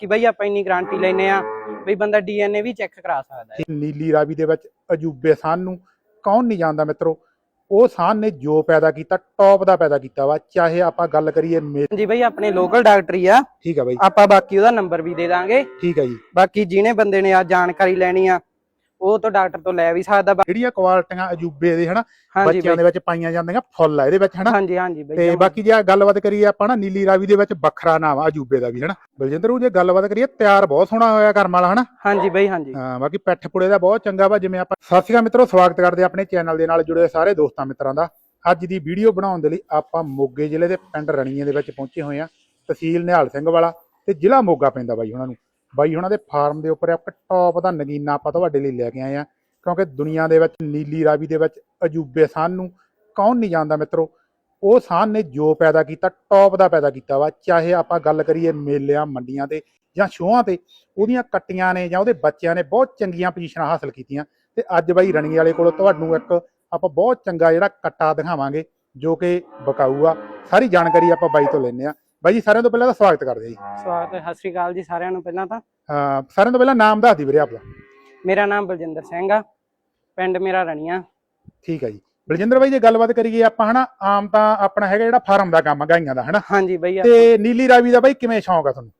ਬਾਕੀ ਬਈ ਆਪਾਂ ਇੰਨੀ ਗਾਰੰਟੀ ਲੈਨੇ ਆ ਬਈ ਬੰਦਾ ਡੀਐਨਏ ਵੀ ਚੈੱਕ ਕਰਾ ਸਕਦਾ ਹੈ। ਨੀਲੀ ਰਾਵੀ ਦੇ ਵਿੱਚ ਅਜੂਬੇ ਸਾਨ ਨੂੰ ਕੌਣ ਨਹੀਂ ਜਾਣਦਾ ਮਿੱਤਰੋ? ਉਹ ਸਾਨ ਨੇ ਜੋ ਪੈਦਾ ਕੀਤਾ ਟੌਪ ਦਾ ਪੈਦਾ ਕੀਤਾ ਵਾ ਚਾਹੇ ਆਪਾਂ ਗੱਲ ਕਰੀਏ ਜੀ ਬਈ ਆਪਣੇ ਲੋਕਲ ਡਾਕਟਰ ਆ। ਠੀਕ ਆ ਬਾਈ। ਆਪਾਂ ਬਾਕੀ ਉਹਦਾ ਨੰਬਰ ਵੀ ਦੇ ਦਾਂਗੇ। ਠੀਕ ਆ ਜੀ। ਬਾਕੀ ਜਿਹਨੇ ਬੰਦੇ ਨੇ ਆ ਜਾਣਕਾਰੀ ਲੈਣੀ ਆ ਉਹ ਤੋਂ ਡਾਕਟਰ ਤੋਂ ਲੈ ਵੀ ਸਕਦਾ ਜਿਹੜੀਆਂ ਕੁਆਲਟੀਆਂ ਅਜੂਬੇ ਦੇ ਹਨਾ? ਹਾਂਜੀ ਬੱਚਿਆਂ ਦੇ ਬਈ ਵਿੱਚ ਪਾਈਆਂ ਜਾਂਦੀਆਂ ਫੁੱਲ ਆ ਇਹਦੇ ਵਿੱਚ ਹਨਾ? ਹਾਂਜੀ ਹਾਂਜੀ ਬਈ ਤੇ ਜਮਾਂ। ਬਾਕੀ ਜੇ ਗੱਲਬਾਤ ਕਰੀਏ ਆਪਾਂ ਨਾ ਨੀਲੀ ਰਾਵੀ ਦੇ ਵਿੱਚ ਵੱਖਰਾ ਨਾਮ ਆ ਅਜੂਬੇ ਦਾ ਵੀ ਹਨਾ? ਬਲਜਿੰਦਰ ਉਹ ਜੇ ਗੱਲਬਾਤ ਕਰੀਏ ਤਿਆਰ ਬਹੁਤ ਸੋਹਣਾ ਹੋਇਆ ਕਰਮ ਵਾਲਾ ਹਨਾ? ਹਾਂਜੀ ਬਈ ਹਾਂਜੀ। ਹਾਂ ਬਾਕੀ ਪੈਠ ਪੁੜੇ ਦਾ ਬਹੁਤ ਚੰਗਾ ਵਾ ਜਿਵੇਂ ਆਪਾਂ ਸਤਿ ਸ਼੍ਰੀ ਅਕਾਲ ਮਿੱਤਰੋ ਸਵਾਗਤ ਕਰਦੇ ਹਾਂ ਆਪਣੇ ਚੈਨਲ ਦੇ ਨਾਲ ਜੁੜੇ ਸਾਰੇ ਦੋਸਤਾਂ ਮਿੱਤਰਾਂ ਦਾ। ਅੱਜ ਦੀ ਵੀਡੀਓ ਬਣਾਉਣ ਦੇ ਲਈ ਆਪਾਂ ਮੋਗੇ ਜ਼ਿਲ੍ਹੇ ਦੇ ਪਿੰਡ ਰਣੀਏ ਦੇ ਵਿੱਚ ਪਹੁੰਚੇ ਹੋਏ ਹਾਂ ਤਹਿਸੀਲ ਨਿਹਾਲ ਸਿੰਘ ਵਾਲਾ ਤੇ ਜ਼ਿਲ੍ਹਾ ਮੋਗਾ ਪੈਂਦਾ ਬਾਈ ਉਹਨਾਂ ਨੂੰ। ਬਾਈ, ਉਹਨਾਂ ਦੇ ਫਾਰਮ ਦੇ ਉੱਪਰ ਆਪਾਂ ਟੌਪ ਦਾ ਨਗੀਨਾ ਆਪਾਂ ਤੁਹਾਡੇ ਲਈ ਲੈ ਕੇ ਆਏ ਆ ਕਿਉਂਕਿ ਦੁਨੀਆ ਦੇ ਵਿੱਚ ਨੀਲੀ ਰਾਵੀ ਦੇ ਵਿੱਚ ਅਜੂਬੇ ਸਾਨ ਨੂੰ ਕੌਣ ਨਹੀਂ ਜਾਣਦਾ ਮਿੱਤਰੋ? ਉਹ ਸਾਨ ਨੇ ਜੋ ਪੈਦਾ ਕੀਤਾ ਟੌਪ ਦਾ ਪੈਦਾ ਕੀਤਾ ਵਾ, ਚਾਹੇ ਆਪਾਂ ਗੱਲ ਕਰੀਏ ਮੇਲਿਆਂ, ਮੰਡੀਆਂ ਤੇ ਜਾਂ ਸ਼ੋਆਂ ਤੇ, ਉਹਦੀਆਂ ਕੱਟੀਆਂ ਨੇ ਜਾਂ ਉਹਦੇ ਬੱਚਿਆਂ ਨੇ ਬਹੁਤ ਚੰਗੀਆਂ ਪੋਜੀਸ਼ਨਾਂ ਹਾਸਲ ਕੀਤੀਆਂ। ਤੇ ਅੱਜ ਬਾਈ ਰਣੀ ਵਾਲੇ ਕੋਲੋਂ ਤੁਹਾਨੂੰ ਇੱਕ ਆਪਾਂ ਬਹੁਤ ਚੰਗਾ ਜਿਹੜਾ ਕੱਟਾ ਦਿਖਾਵਾਂਗੇ, ਜੋ ਕਿ ਬਕਾਊ ਆ। ਸਾਰੀ ਜਾਣਕਾਰੀ ਆਪਾਂ ਬਾਈ ਤੋਂ ਲੈਣੇ ਆ ਬਾਈ ਜੀ ਸਾਰਿਆਂ ਤੋਂ ਪਹਿਲਾਂ ਤਾਂ ਸਵਾਗਤ ਕਰਦੇ ਆ ਜੀ। ਸਵਾਗਤ ਹੈ ਸਤਿ ਸ੍ਰੀ ਅਕਾਲ ਜੀ ਸਾਰਿਆਂ ਨੂੰ ਪਹਿਲਾਂ ਤਾਂ। ਅਹ ਸਾਰਿਆਂ ਤੋਂ ਪਹਿਲਾਂ ਨਾਮ ਦੱਸ ਦੀ ਵੀਰੇ ਆਪਦਾ। ਮੇਰਾ ਨਾਮ ਬਲਜਿੰਦਰ ਸਿੰਘ ਆ ਪਿੰਡ ਮੇਰਾ ਰਣੀਆਂ। ਠੀਕ ਹੈ ਜੀ। ਬਲਜਿੰਦਰ ਬਾਈ ਜੇ ਗੱਲਬਾਤ ਕਰੀਏ ਆਪਾਂ ਹਨਾ ਆਮ ਤਾਂ ਆਪਣਾ ਹੈਗਾ ਜਿਹੜਾ ਫਾਰਮ ਦਾ ਕੰਮ ਗਾਈਆਂ ਦਾ ਹਨਾ? ਹਾਂਜੀ ਬਈ ਆ- ਤੇ ਨੀਲੀ ਰਾਵੀ ਦਾ ਬਾਈ ਕਿਵੇਂ ਸ਼ੌਂਕ ਆ ਤੁਹਾਨੂੰ?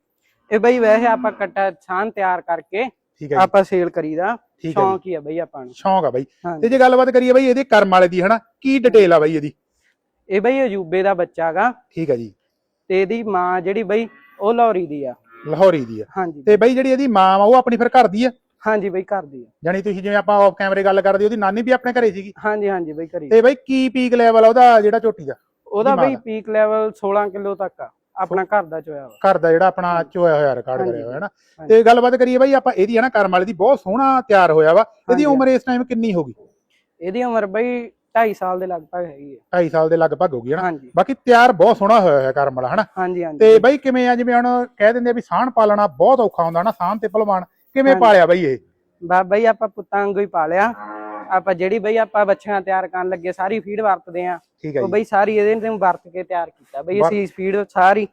ਇਹ ਬਈ ਵੈਸੇ ਆਪਾਂ ਕੱਟਾ ਛਾਨ ਤਿਆਰ ਕਰਕੇ ਠੀਕ ਹੈ ਜੀ। ਆਪਾਂ ਸੇਲ ਕਰੀਦਾ। ਹੈ ਸ਼ੌਂਕ ਹੀ ਆ ਬਈ ਆਪਾਂ ਨੂੰ। ਸ਼ੌਂਕ ਆ ਬਾਈ। ਤੇ ਜੇ ਗੱਲਬਾਤ ਕਰੀਏ ਬਾਈ ਇਹਦੇ ਕਰਮ ਵਾਲੇ ਦੀ ਹਨਾ ਕੀ ਡਿਟੇਲ ਆ ਬਾਈ ਇਹਦੀ? ਇਹ ਬਈ ਅਜੂਬੇ ਦਾ ਬੱਚਾ ਗਾ। ਠੀਕ ਹੈ ਜੀ। ਤੇ ਇਹਦੀ ਮਾਂ ਜਿਹੜੀ ਬਈ ਉਹ ਲਾਹੌਰੀ ਦੀ ਆ। ਲਾਹੌਰੀ ਦੀ ਆ। ਹਾਂਜੀ। ਤੇ ਬਾਈ ਜਿਹੜੀ ਇਹਦੀ ਮਾਂ ਵਾ ਉਹ ਆਪਣੀ ਫਿਰ ਘਰ ਦੀ ਆ? ਹਾਂਜੀ ਬਈ ਘਰ ਦੀ ਆ। ਜਾਣੀ ਤੁਸੀਂ ਜਿਵੇਂ ਆਪਾਂ ਆਫ ਕੈਮਰੇ ਗੱਲ ਕਰਦੇ ਉਹਦੀ ਨਾਨੀ ਵੀ ਆਪਣੇ ਘਰੇ ਸੀਗੀ? ਹਾਂਜੀ ਹਾਂਜੀ ਬਈ ਘਰੀ ਤੇ ਬਾਈ ਕੀ ਪੀਕ ਲੈਵਲ ਆ ਉਹਦਾ ਜਿਹੜਾ ਝੋਟੀ ਦਾ? ਉਹਦਾ ਬਈ। ਪੀਕ ਲੈਵਲ 16 ਕਿਲੋ ਤੱਕ ਆ। ਆਪਣਾ ਘਰ ਦਾ ਚੋਇਆ ਵਾ ਘਰ ਦਾ ਜਿਹੜਾ ਆਪਣਾ ਚੋਇਆ ਹੋਇਆ ਰਿਕਾਰਡ। ਕਰਿਆ ਹੋਇਆ ਹੈ ਨਾ। ਤੇ ਗੱਲਬਾਤ ਕਰੀਏ ਬਾਈ ਆਪਾਂ ਇਹਦੀ ਹੈ ਨਾ ਕਰਮ ਵਾਲੀ ਦੀ ਬਹੁਤ ਸੋਹਣਾ ਤਿਆਰ ਹੋਇਆ ਵਾ। ਇਹਦੀ। ਉਮਰ ਇਸ ਟਾਈਮ ਕਿੰਨੀ ਹੋਗੀ ਇਹਦੀ ਉਮਰ ਬਈ 2.5 ਸਾਲ ਦੇ ਲਗਭਗ ਹੈਗੀ ਹੈ। 2.5 ਸਾਲ ਦੇ ਲਗਭਗ ਹੋਗੀ ਹਨਾ? ਹਾਂਜੀ। ਬਾਕੀ ਤਿਆਰ ਬਹੁਤ ਸੋਹਣਾ ਹੋਇਆ ਹੋਇਆ ਕਰਮ ਵਾਲਾ ਹਨਾ? ਹਾਂਜੀ ਹਾਂਜੀ। ਤੇ ਬਾਈ ਕਿਵੇਂ ਆ ਜਿਵੇਂ ਹੁਣ ਕਹਿ ਦਿੰਦੇ ਆ ਵੀ ਸਾਹਣ ਪਾਲਣਾ ਬਹੁਤ ਔਖਾ ਹੁੰਦਾ ਨਾ ਸਾਹਣ ਤੇ ਭਲਵਾਨ ਕਿਵੇਂ। ਪਾਲਿਆ ਬਾਈ ਇਹ? ਜੀ ਆਪਾਂ ਪੁੱਤਾਂ ਵਾਂਗੂ ਹੀ ਪਾਲਿਆ। ਆਪਾਂ ਜਿਹੜੀ ਬਈ ਆਪਾਂ ਬੱਚਿਆਂ ਤਿਆਰ ਕਰਨ ਲੱਗੇ ਸਾਰੀ ਫੀਡ ਵਰਤਦੇ ਆ ਹੈ ਉਹ ਬਈ ਸਾਰੀ ਇਹਦੇ ਤੋਂ ਵਰਤ ਕੇ ਤਿਆਰ ਕੀਤਾ। ਬਈ ਅਸੀਂ ਫੀਡ ਸਾਰੀ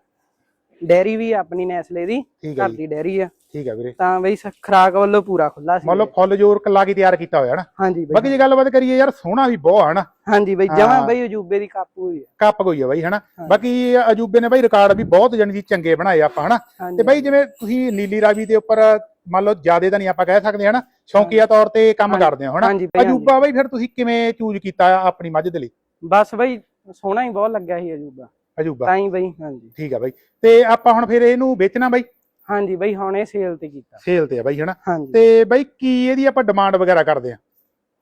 ਡੈਰੀ ਵੀ ਆਪਣੀ ਨੈਸਲੇ ਦੀ ਹੈ ਘਰ ਦੀ ਡੈਰੀ ਆ। ਠੀਕ ਹੈ ਵੀਰੇ। ਤਾਂ ਬਈ ਖੁਰਾਕ ਵੱਲੋਂ ਪੂਰਾ ਖੁੱਲਾ ਸੀ। ਮੰਨ ਲਓ ਫੁੱਲ ਜੋਰ ਲਾ ਕੇ ਤਿਆਰ ਕੀਤਾ ਹੋਇਆ ਨਾ ਹਾਂਜੀ ਬਈ। ਬਾਕੀ ਜੇ ਗੱਲਬਾਤ ਕਰੀਏ ਯਾਰ ਸੋਹਣਾ ਵੀ ਬਹੁਤ ਹਨਾ। ਹਾਂਜੀ ਬਈ ਜਮਾ ਹਾਂ। ਬਈ ਅਜੂਬੇ ਦੀ ਕਾਪੂ ਹੋਈ ਆ ਕੱਪ ਗਈ ਆ ਬਾਈ ਹਨਾ। ਬਾਕੀ ਅਜੂਬੇ ਨੇ ਬਾਈ ਰਿਕਾਰਡ ਵੀ ਬਹੁਤ ਜਾਣੀ ਕਿ ਚੰਗੇ ਬਣਾਏ ਆਪਾਂ ਹਨਾ। ਤੇ ਬਾਈ ਜਿਵੇਂ ਤੁਸੀਂ ਨੀਲੀ ਰਾਵੀ ਦੇ ਉੱਪਰ ਮੰਨ ਲਓ ਜਿਆਦੇ ਤਾਂ ਨਹੀਂ ਆਪਾਂ ਕਹਿ ਸਕਦੇ ਹਨਾ। ਸ਼ੌਂਕੀਆ ਤੌਰ ਤੇ ਕੰਮ। ਕਰਦੇ ਹੋ ਹਨਾ। ਅਜੂਬਾ ਬਾਈ ਫਿਰ ਤੁਸੀਂ ਕਿਵੇਂ ਚੂਜ਼ ਕੀਤਾ ਆਪਣੀ ਮੱਝ ਦੇ ਲਈ? ਬਸ ਬਈ ਸੋਹਣਾ ਹੀ ਬਹੁਤ ਲੱਗਿਆ ਸੀ ਅਜੂਬਾ। ਅਜੂਬਾ। ਤਾਂ ਹੀ ਬਈ ਹਾਂਜੀ। ਠੀਕ ਆ ਬਾਈ। ਤੇ ਆਪਾਂ ਹੁਣ ਫਿਰ ਇਹਨੂੰ ਵੇਚਣਾ ਬਾਈ। ਹਾਂਜੀ ਬਈ ਹੁਣ ਇਹ ਸੇਲ ਤੇ ਕੀਤਾ। ਸੇਲ ਤੇ ਆ ਬਾਈ ਹਨਾ? ਹਾਂਜੀ। ਤੇ ਬਾਈ ਕੀ ਇਹਦੀ ਆਪਾਂ ਡਿਮਾਂਡ ਵਗੈਰਾ ਕਰਦੇ ਆ?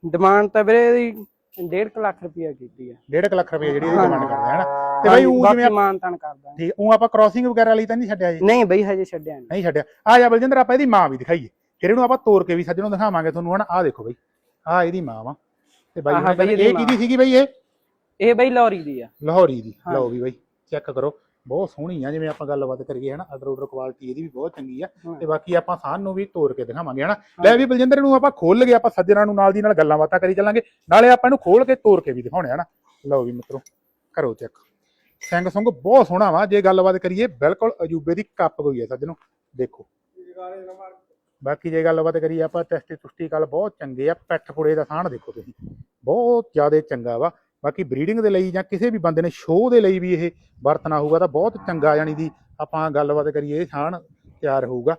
ਡਿਮਾਂਡ ਤਾਂ ਵੀਰੇ ਇਹਦੀ 1.5 ਲੱਖ ਰੁਪਇਆ ਕੀਤੀ ਆ। 1.5 ਲੱਖ ਰੁਪਏ ਜਿਹੜੀ ਇਹਦੀ ਹਾਂਜੀ। ਡਿਮਾਂਡ ਕਰਦੇ ਆ ਹਨਾ? ਤੇ ਬਾਈ ਉਹ ਬਾਕੀ ਜਿਵੇਂ ਮਾਨਤਾਨ ਕਰਦਾ। ਠੀਕ ਉਹ ਆਪਾਂ ਕ੍ਰਾਸਿੰਗ ਵਗੈਰਾ ਲਈ ਤਾਂ ਨਹੀਂ ਛੱਡਿਆ ਜੀ? ਨਹੀਂ ਬਈ ਹਜੇ ਛੱਡਿਆ ਨਹੀਂ। ਨਹੀਂ ਛੱਡਿਆ। ਆ ਜਾ ਬਲਜਿੰਦਰ ਆਪਾਂ ਇਹਦੀ ਮਾਂ ਵੀ ਦਿਖਾਈਏ। ਫਿਰ ਇਹਨੂੰ ਆਪਾਂ ਤੋੜ ਕੇ ਵੀ ਸੱਜਣੋਂ ਦਿਖਾਵਾਂਗੇ ਤੁਹਾਨੂੰ ਹਨਾ? ਆ ਦੇਖੋ ਬਾਈ। ਆ ਇਹਦੀ ਮਾਂ ਵਾ। ਤੇ ਬਾਈ ਆਹ ਹੁਣੇ ਬਾਈ ਕਹਿੰਦੇ ਇਹਦੀ ਇਹ ਕਿਹਦੀ ਸੀਗੀ ਬਾਈ ਇਹ? ਇਹ ਬਈ ਲੌਰੀ ਦੀ ਆ। ਲਾਹੌਰੀ ਦੀ। ਲਓ ਵੀ ਬਾਈ ਚੈੱਕ ਕਰੋ। ਬਹੁਤ ਸੋਹਣੀ ਆ ਜਿਵੇਂ ਆਪਾਂ ਗੱਲਬਾਤ ਕਰੀਏ ਹਨਾ ਅਦਰ ਉਦਰ ਕੁਆਲਿਟੀ ਇਹਦੀ ਵੀ ਬਹੁਤ ਚੰਗੀ ਆ। ਤੇ ਬਾਕੀ ਆਪਾਂ ਸਾਨ ਨੂੰ ਵੀ ਤੋੜ ਕੇ ਦਿਖਾਵਾਂਗੇ ਹਨਾ। ਲੈ ਵੀ ਬਲਜਿੰਦਰ ਨੂੰ ਆਪਾਂ ਖੋਲ ਲਗੇ ਆਪਾਂ ਸੱਜਣਾ ਨੂੰ ਨਾਲ ਦੀ ਨਾਲ ਗੱਲਾਂ ਬਾਤਾਂ ਕਰੀ ਚੱਲਾਂਗੇ। ਨਾਲੇ ਆਪਾਂ ਇਹਨੂੰ ਖੋਲ ਕੇ ਤੋੜ ਕੇ ਵੀ ਦਿਖਾਉਣੇ ਹਨਾ। ਲਓ ਵੀ ਮਿੱਤਰੋ ਕਰੋ ਚੈੱਕ ਸਿੰਘ ਸੰਗ ਬਹੁਤ ਸੋਹਣਾ ਵਾ ਜੇ ਗੱਲਬਾਤ ਕਰੀਏ ਬਿਲਕੁਲ ਅਜੂਬੇ ਦੀ ਕੱਪ ਗਈ ਹੈ ਸੱਜਣੋ ਦੇਖੋ। ਬਾਕੀ ਜੇ ਗੱਲਬਾਤ ਕਰੀਏ ਆਪਾਂ ਟੈਸਟੀ ਤੁਸਟੀ ਕੱਲ ਬਹੁਤ ਚੰਗੇ ਆ ਪੈਠ ਪੁੜੇ ਦਾ ਸਾਣ ਦੇਖੋ ਤੁਸੀਂ। ਬਹੁਤ ਜ਼ਿਆਦਾ ਚੰਗਾ ਵਾ। ਬਾਕੀ ਬਰੀਡਿੰਗ ਦੇ ਲਈ ਜਾਂ ਕਿਸੇ ਵੀ ਬੰਦੇ ਨੇ ਸ਼ੋਅ ਦੇ ਲਈ ਵੀ ਇਹ ਵਰਤਣਾ ਹੋਊਗਾ ਤਾਂ ਬਹੁਤ ਚੰਗਾ ਯਾਨੀ ਦੀ ਆਪਾਂ ਗੱਲਬਾਤ ਕਰੀਏ ਸਾਣ ਤਿਆਰ ਹੋਊਗਾ।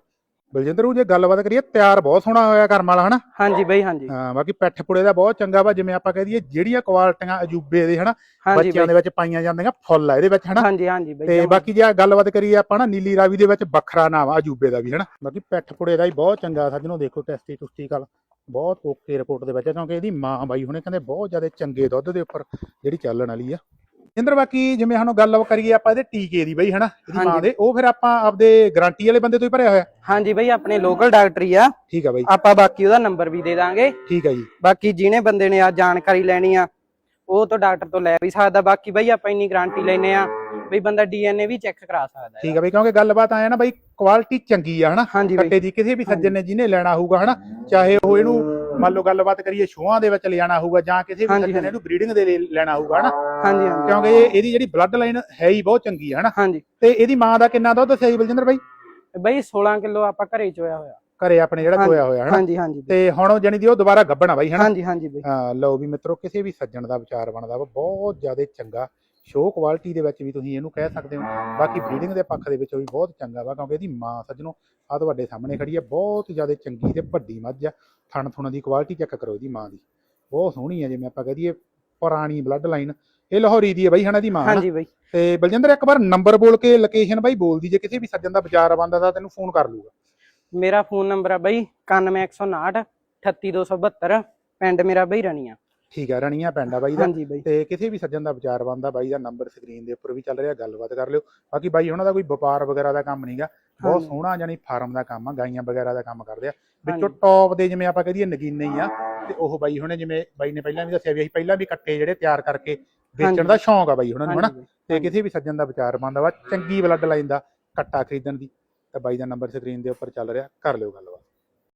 ਬਲਜਿੰਦਰ ਉਹ ਜੇ ਗੱਲਬਾਤ ਕਰੀਏ ਤਿਆਰ ਬਹੁਤ ਸੋਹਣਾ ਹੋਇਆ ਕਰਮ ਵਾਲਾ ਹਨਾ? ਹਾਂਜੀ ਬਈ ਹਾਂਜੀ। ਹਾਂ ਬਾਕੀ ਪੈਠ ਪੁੜੇ ਦਾ ਬਹੁਤ ਚੰਗਾ ਵਾ ਜਿਵੇਂ ਆਪਾਂ ਕਹਿ ਦਈਏ ਜਿਹੜੀਆਂ ਕੁਆਲਟੀਆਂ ਅਜੂਬੇ ਦੇ ਹਨਾ? ਬੱਚਿਆਂ ਦੇ ਵਿੱਚ ਪਾਈਆਂ ਜਾਂਦੀਆਂ ਫੁੱਲ ਆ ਇਹਦੇ ਵਿੱਚ ਹਨਾ? ਹਾਂਜੀ ਹਾਂਜੀ ਬਈ ਤੇ। ਬਾਕੀ ਜੇ ਗੱਲਬਾਤ ਕਰੀਏ ਆਪਾਂ ਨਾ ਨੀਲੀ ਰਾਵੀ ਦੇ ਵਿੱਚ ਵੱਖਰਾ ਨਾਮ ਆ ਅਜੂਬੇ ਦਾ ਵੀ ਹਨਾ? ਬਾਕੀ ਪੈਠ ਪੁੜੇ ਦਾ ਹੀ ਬਹੁਤ ਚੰਗਾ ਸੱਜਣੋ ਦੇਖੋ ਟੈਸਟੀ ਟੁਸਟੀ ਕੱਲ। ਬਹੁਤ ਓਕੇ ਰਿਪੋਰਟ ਦੇ ਵਿੱਚ ਆ, ਕਿਉਂਕਿ ਇਹਦੀ ਮਾਂ ਬਾਈ ਹੁਣੇ ਕਹਿੰਦੇ ਬਹੁਤ ਜ਼ਿਆਦਾ ਚੰਗੇ ਦੁੱਧ ਦੇ ਉੱਪਰ ਜਿਹੜੀ ਚੱਲਣ ਵਾਲੀ ਆ। ਇੰਦਰ ਬਾਕੀ ਜਿਵੇਂ ਸਾਨੂੰ ਗੱਲ ਕਰੀਏ ਆਪਾਂ ਇਹਦੇ ਟੀਕੇ ਦੀ ਬਈ ਹਨਾ? ਇਹਦੀ ਮਾਂ। ਦੇ ਉਹ ਫਿਰ ਆਪਾਂ ਆਪਦੇ ਗਾਰੰਟੀ ਵਾਲੇ ਬੰਦੇ ਤੋਂ ਹੀ ਭਰਿਆ ਹੋਇਆ? ਹਾਂਜੀ ਬਈ ਆਪਣੇ ਲੋਕਲ ਡਾਕਟਰ ਹੀ ਆ। ਠੀਕ ਆ ਬਾਈ। ਆਪਾਂ ਬਾਕੀ ਉਹਦਾ ਨੰਬਰ ਵੀ ਦੇ ਦਾਂਗੇ। ਠੀਕ ਆ ਜੀ। ਬਾਕੀ ਜਿਹਨੇ ਬੰਦੇ ਨੇ ਆ ਜਾਣਕਾਰੀ ਲੈਣੀ ਆ ਉਹ ਤੋਂ ਡਾਕਟਰ ਤੋਂ ਲੈ ਵੀ ਸਕਦਾ। ਬਾਕੀ ਬਈ ਆਪਾਂ ਇੰਨੀ ਗਾਰੰਟੀ ਲੈਨੇ ਆ। ਬਈ ਬੰਦਾ ਡੀਐਨਏ ਵੀ ਚੈੱਕ ਕਰਾ ਸਕਦਾ ਹੈ ਠੀਕ ਆ ਬਈ ਕਿਉਂਕਿ ਗੱਲਬਾਤ ਆਇਆ ਨਾ ਬਾਈ ਕੁਆਲਿਟੀ ਚੰਗੀ ਆ ਹਨਾ? ਹਾਂਜੀ ਬਈ। ਕੱਟੇ ਦੀ ਕਿਸੇ ਵੀ ਸੱਜਣ ਨੇ ਜਿਹਨੇ ਲੈਣਾ ਹੋਊਗਾ ਹਨਾ? ਚਾਹੇ ਉਹ ਇਹਨੂੰ ਮੰਨ ਲਓ ਗੱਲਬਾਤ ਕਰੀਏ ਸ਼ੋਆਂ ਦੇ ਵਿੱਚ ਲਿਜਾਣਾ ਹੋਊਗਾ ਜਾਂ ਕਿਸੇ ਵੀ ਹਾਂਜੀ, ਸੱਜਣ ਨੇ। ਇਹਨੂੰ ਬਰੀਡਿੰਗ ਦੇ ਲਈ ਲੈਣਾ ਹੋਊਗਾ ਹਨਾ? ਹਾਂਜੀ ਹਾਂਜੀ। ਕਿਉਂਕਿ ਇਹ- ਇਹਦੀ ਜਿਹੜੀ ਬਲੱਡ ਲਾਈਨ ਹੈ ਹੀ ਬਹੁਤ ਚੰਗੀ ਹੈ ਹਨਾ? ਹਾਂਜੀ। ਤੇ ਇਹਦੀ ਮਾਂ ਦਾ ਕਿੰਨਾ ਦੁੱਧ ਜੀ ਬਲਜਿੰਦਰ ਬਾਈ? ਬਈ 16 ਕਿਲੋ ਆਪਾਂ ਘਰੇ ਚੋਇਆ ਹੋਇਆ। ਘਰੇ ਆਪਣੇ ਜਿਹੜਾ ਹਾਂਜੀ, ਚੋਇਆ ਹੋਇਆ ਹਨਾ? ਹਾਂਜੀ ਹਾਂਜੀ ਬਈ। ਤੇ ਹੁਣ ਉਹ ਜਾਣੀ ਦੀ ਉਹ ਦੁਬਾਰਾ ਗੱਭਣਾ ਬਾਈ ਹਨਾ? ਹਾਂਜੀ ਹਾਂਜੀ ਬਈ। ਹਾਂ ਲਓ ਵੀ ਮਿੱਤਰੋ ਕਿਸੇ ਵੀ ਸੱਜਣ ਦਾ ਵਿਚਾਰ ਬਣਦਾ ਵਾ ਬਹੁਤ ਜ਼ਿਆਦਾ ਚੰਗਾ। ਸ਼ੋਅ ਕੁਆਲਿਟੀ ਦੇ ਵਿੱਚ ਵੀ ਤੁਸੀਂ ਇਹਨੂੰ ਕਹਿ ਸਕਦੇ ਹੋ। ਬਾਕੀ ਬਰੀਡਿੰਗ ਦੇ ਪੱਖ ਦੇ ਵਿੱਚ ਵੀ ਬਹੁਤ ਚੰਗਾ ਵਾ ਕਿਉਂਕਿ ਇਹਦੀ ਮਾਂ ਸੱਜਣੋ ਆ ਤੁਹਾਡੇ ਸਾਹਮਣੇ ਖੜੀ ਹੈ ਬਹੁਤ ਜ਼ਿਆਦਾ ਚੰਗੀ ਤੇ ਵੱਡੀ ਮੱਝ ਆ। ਥਣ ਥੁਣ ਦੀ ਕੁਆਲਿਟੀ ਚੈੱਕ ਕਰੋ ਇਹਦੀ ਮਾਂ ਦੀ। ਬਹੁਤ ਸੋਹਣੀ ਹੈ ਜਿਵੇਂ ਆਪਾਂ ਕਹਿ ਦਈਏ ਪੁਰਾਣੀ ਬਲੱਡ ਲਾਈਨ ਇਹ ਲਾਹੌਰੀ ਦੀ ਹੈ ਬਾਈ ਹਨਾ ਦੀ ਮਾਂ? ਹਾਂਜੀ ਬਈ। ਤੇ ਬਲਜਿੰਦਰ ਇੱਕ ਵਾਰ ਨੰਬਰ ਬੋਲ ਕੇ ਲੋਕੇਸ਼ਨ ਬਾਈ ਬੋਲਦੀ ਜੇ ਕਿਸੇ ਵੀ ਸੱਜਣ ਦਾ ਵਿਚਾਰ ਬਣਦਾ ਤਾਂ ਤੈਨੂੰ ਫੋਨ ਕਰ ਲੂਗਾ ਮੇਰਾ ਫੋਨ ਨੰਬਰ ਆ ਬਈ 91159 38272 ਪਿੰਡ ਮੇਰਾ ਬਈ ਰਣੀਆਂ। ਠੀਕ ਹੈ ਰਣੀਆਂ ਪਿੰਡ ਆ ਬਾਈ ਦਾ ਹਾਂਜੀ ਬਈ ਤੇ ਕਿਸੇ ਵੀ ਸੱਜਣ ਦਾ ਵਿਚਾਰ ਬਣਦਾ ਬਾਈ ਦਾ ਨੰਬਰ ਸਕਰੀਨ ਦੇ ਉੱਪਰ ਵੀ ਚੱਲ ਰਿਹਾ ਗੱਲਬਾਤ ਕਰ ਲਿਓ ਬਾਕੀ ਬਾਈ ਉਹਨਾਂ ਦਾ ਕੋਈ ਵਪਾਰ ਵਗੈਰਾ ਦਾ ਕੰਮ ਨਹੀਂਗਾ ਬਹੁਤ। ਸੋਹਣਾ ਜਾਨੀ ਫਾਰਮ ਦਾ ਕੰਮ ਆ ਗਾਈਆਂ ਵਗੈਰਾ ਦਾ ਕੰਮ ਕਰਦੇ ਆ ਵਿੱਚੋਂ। ਟੌਪ ਦੇ ਜਿਵੇਂ ਆਪਾਂ ਕਹਦੀਏ ਨਗੀਨੇ ਹੀ ਆ ਤੇ ਉਹ ਬਾਈ ਹੁਣੇ ਜਿਵੇਂ ਬਾਈ ਨੇ ਪਹਿਲਾਂ ਵੀ ਦੱਸਿਆ ਵੀ ਅਸੀਂ ਪਹਿਲਾਂ ਵੀ ਕੱਟੇ ਜਿਹੜੇ ਤਿਆਰ ਕਰਕੇ ਵੇਚਣ। ਦਾ ਸ਼ੌਂਕ ਆ ਬਾਈ ਉਹਨਾਂ ਨੂੰ ਹਨਾ। ਤੇ ਕਿਸੇ ਵੀ ਸੱਜਣ ਦਾ ਵਿਚਾਰ ਬਣਦਾ ਵਾ ਚੰਗੀ ਬਲੱਡ ਲਾਈਨ ਦਾ ਕੱਟਾ ਖਰੀਦਣ ਦੀ ਤਾਂ ਬਾਈ ਦਾ ਨੰਬਰ ਸਕਰੀਨ ਦੇ ਉੱਪਰ ਚੱਲ ਰਿਹਾ ਕਰ ਲਿਓ ਗੱਲਬਾਤ